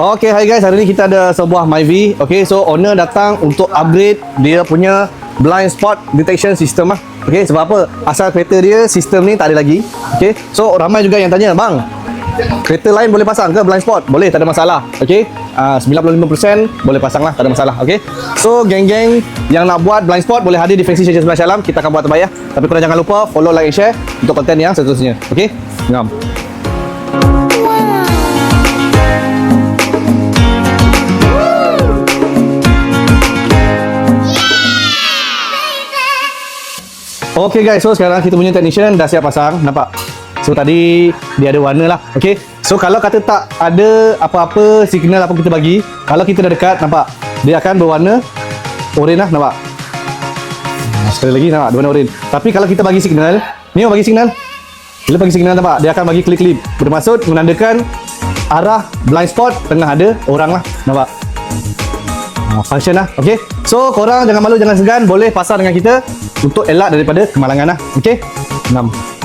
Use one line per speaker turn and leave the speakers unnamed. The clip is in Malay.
Okay, hi guys. Hari ni kita ada sebuah Myvi. Okay, so owner datang untuk upgrade dia punya blind spot detection system lah. Okay, sebab apa? Asal kereta dia, sistem ni tak ada lagi. Okay, so ramai juga yang tanya, bang, kereta lain boleh pasang ke blind spot? Boleh, tak ada masalah. Okay, uh, 95% boleh pasang lah, tak ada masalah. Okay, so geng-geng yang nak buat blind spot boleh hadir di Fancy Station sebelah Syalam. Kita akan buat terbaik ya. Tapi korang jangan lupa follow, like, and share untuk konten yang seterusnya. Okay, ngam. Okay guys, so sekarang kita punya technician dah siap pasang, nampak? So tadi dia ada warna lah, okay? So kalau kata tak ada apa-apa signal apa kita bagi, kalau kita dah dekat, nampak? Dia akan berwarna oren lah, nampak? Sekali lagi nampak, dia warna oren. Tapi kalau kita bagi signal, ni bagi signal. Bila bagi signal nampak, dia akan bagi klip-klip. Bermaksud menandakan arah blind spot tengah ada orang lah, nampak? Function lah okay so korang jangan malu jangan segan. Boleh pasang dengan kita untuk elak daripada kemalangan lah. Okay 6